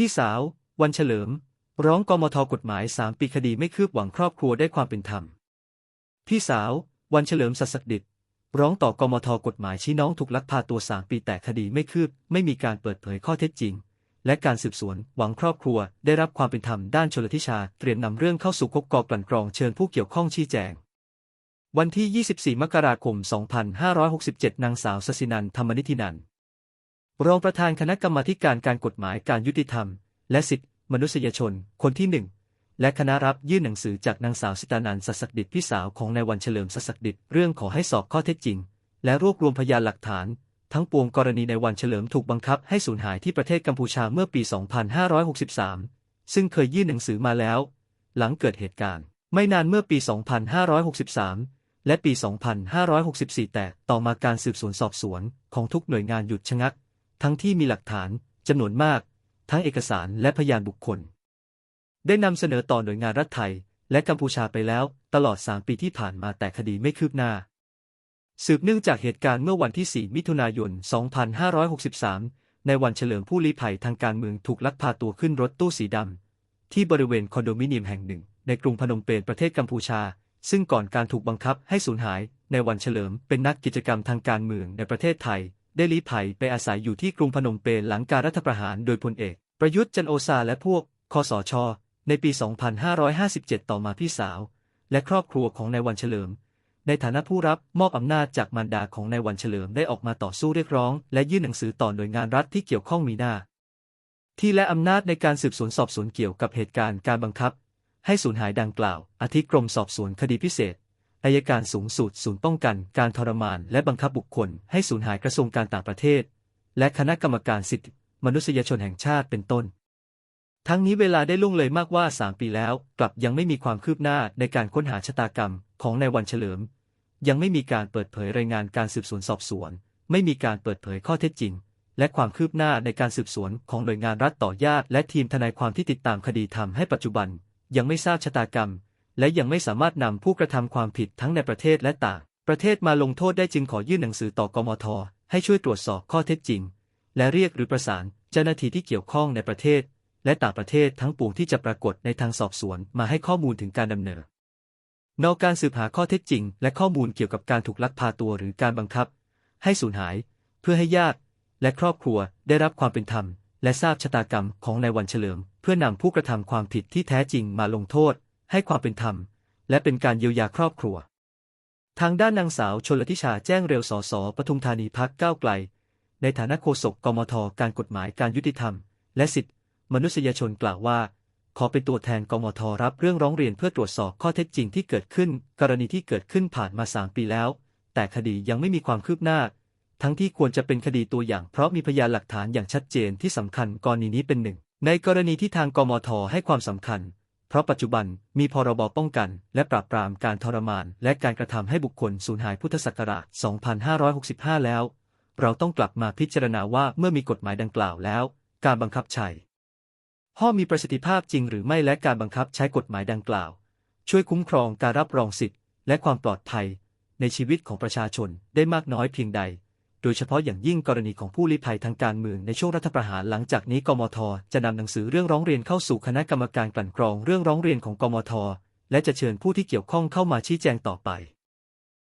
พี่สาว วันเฉลิม ร้องกมทกฎหมายสามปีคดีไม่คืบหวังครอบครัวได้ความเป็นธรรม พี่สาว วันเฉลิมสัสดิตร้องต่อกมทกฎหมายชี้น้องถูกลักพาตัวสามปีแต่คดีไม่คืบ ไม่มีการเปิดเผยข้อเท็จจริง และการสืบสวนหวังครอบครัวได้รับความเป็นธรรมด้านชลทิชา เตรียมนำเรื่องเข้าสู่กกกลั่นกรองเชิญผู้เกี่ยวข้องชี้แจง วันที่ 24 มกราคม 2567 นางสาวสสินันธรรมนิธินันท์ รองประธานคณะกรรมาการการกฎหมายการยุติธรรม และสิทธิมนุษยชน คนที่หนึ่งและคณะรับยื่นหนังสือจากนางสาวสิตานันท์สัสดิตพี่สาวของนายวันเฉลิมสัสดิตเรื่องขอให้สอบข้อเท็จจริง และรวบรวมพยานหลักฐาน ทั้งปวงกรณีในวันเฉลิมถูกบังคับให้สูญหายที่ประเทศกัมพูชาเมื่อปี 2563 ซึ่งเคยยื่นหนังสือมาแล้ว หลังเกิดเหตุการณ์ ไม่นานเมื่อปี 2563 และปี 2564 แต่ต่อมาการสืบสวนสอบสวนของทุกหน่วยงานหยุดชะงัก ทั้งที่มีหลักฐานจำนวนมาก ทั้งเอกสารและพยานบุคคล ได้นำเสนอต่อหน่วยงานรัฐไทย และกัมพูชาไปแล้ว ตลอด 3 ปีที่ผ่านมาแต่คดีไม่คืบหน้า สืบเนื่องจากเหตุการณ์เมื่อวันที่ 4 มิถุนายน 2563 ในวันเฉลิมผู้ลี้ภัยทางการเมืองถูกลักพาตัวขึ้นรถตู้สีดำที่บริเวณคอนโดมิเนียมแห่งหนึ่ง ในกรุงพนมเปญประเทศกัมพูชา ซึ่งก่อนการถูกบังคับให้สูญหาย ในวันเฉลิมเป็นนักกิจกรรมทางการเมืองในประเทศไทย ได้ลี้ภัยไปอาศัยอยู่ที่กรุงพนมเปญหลังการรัฐประหารโดยพลเอก ประยุทธ์จันโอชาและพวก คสช ในปี 2557 ต่อมาพี่สาว และครอบครัวของนายวันเฉลิม ในฐานะผู้รับมอบอำนาจจากมารดาของนายวันเฉลิมได้ออกมาต่อสู้เรียกร้อง และยื่นหนังสือต่อหน่วยงานรัฐที่เกี่ยวข้องมีหน้า ที่และอำนาจในการสืบสวนสอบสวนเกี่ยวกับเหตุการณ์การบังคับ ให้สูญหายดังกล่าวอาทิกรมสอบสวนคดีพิเศษ อายการสูงสุดศูนย์ป้องกันการทรมานและบังคับบุคคลให้สูญหายกระทรวงการต่างประเทศ และคณะกรรมการสิทธิมนุษยชนแห่งชาติเป็นต้น ทั้งนี้เวลาได้ล่วงเลยมากว่า 3 ปีแล้ว กลับยังไม่มีความคืบหน้าในการค้นหาชะตากรรมของนายวันเฉลิม ยังไม่มีการเปิดเผยรายงานการสืบสวนสอบสวน ไม่มีการเปิดเผยข้อเท็จจริง และความคืบหน้าในการสืบสวนของหน่วยงานรัฐต่อญาติ และทีมทนายความที่ติดตามคดีทำให้ปัจจุบัน ยังไม่ทราบชะตากรรม และยังไม่สามารถนำผู้กระทำความผิดทั้งในประเทศและต่าง ประเทศมาลงโทษได้จึงขอยื่นหนังสือต่อกมท ให้ช่วยตรวจสอบข้อเท็จจริง และเรียกหรือประสานเจ้าหน้าที่ที่เกี่ยวข้องในประเทศ และต่างประเทศทั้งปวงที่จะปรากฏในทางสอบสวนมาให้ข้อมูลถึงการดำเนินนอกการสืบหาข้อเท็จจริง และข้อมูลเกี่ยวกับการถูกลักพาตัวหรือการบังคับ ให้สูญหาย เพื่อให้ญาติ และครอบครัวได้รับความเป็นธรรม และทราบชะตากรรมของนายวันเฉลิม เพื่อนำผู้กระทำความผิดที่แท้จริงมาลงโทษ ให้ความเป็นธรรม และเป็นการเยียวยาครอบครัว ทางด้านนางสาวชนลทิชาแจ้งเร็วสสปทุมธานีพักก้าวไกล ในฐานะโฆษกกมทการกฎหมายการยุติธรรม และสิทธิมนุษยชนกล่าวว่า ขอเป็นตัวแทนกมทรับเรื่องร้องเรียนเพื่อตรวจสอบข้อเท็จจริงที่เกิดขึ้น กรณีที่เกิดขึ้นผ่านมา3ปีแล้ว แต่คดียังไม่มีความคืบหน้า ทั้งที่ควรจะเป็นคดีตัวอย่างเพราะมีพยานหลักฐานอย่างชัดเจนที่สำคัญกรณีนี้เป็นหนึ่ง ในกรณีที่ทางกมทให้ความสำคัญ เพราะปัจจุบันมีพรบป้องกัน และปราบปรามการทรมาน และการกระทำให้บุคคลสูญหายพุทธศักราช 2565 แล้ว เราต้องกลับมาพิจารณาว่าเมื่อมีกฎหมายดังกล่าวแล้ว การบังคับใช้ห้อมีประสิทธิภาพจริงหรือไม่และการบังคับใช้กฎหมายดังกล่าว ช่วยคุ้มครองการรับรองสิทธิและความปลอดภัย ในชีวิตของประชาชนได้มากน้อยเพียงใด ดยเฉพาะอย่างยิ่งกรณีของผู้ลี้ภัยทางการเมืองในช่วงรัฐประหารหลังจากนี้กมทจะนำหนังสือเรื่องร้องเรียนเข้าสู่คณะกรรมการกลั่นกรองเรื่องร้องเรียนของกมทและจะเชิญผู้ที่เกี่ยวข้องเข้ามาชี้แจงต่อไป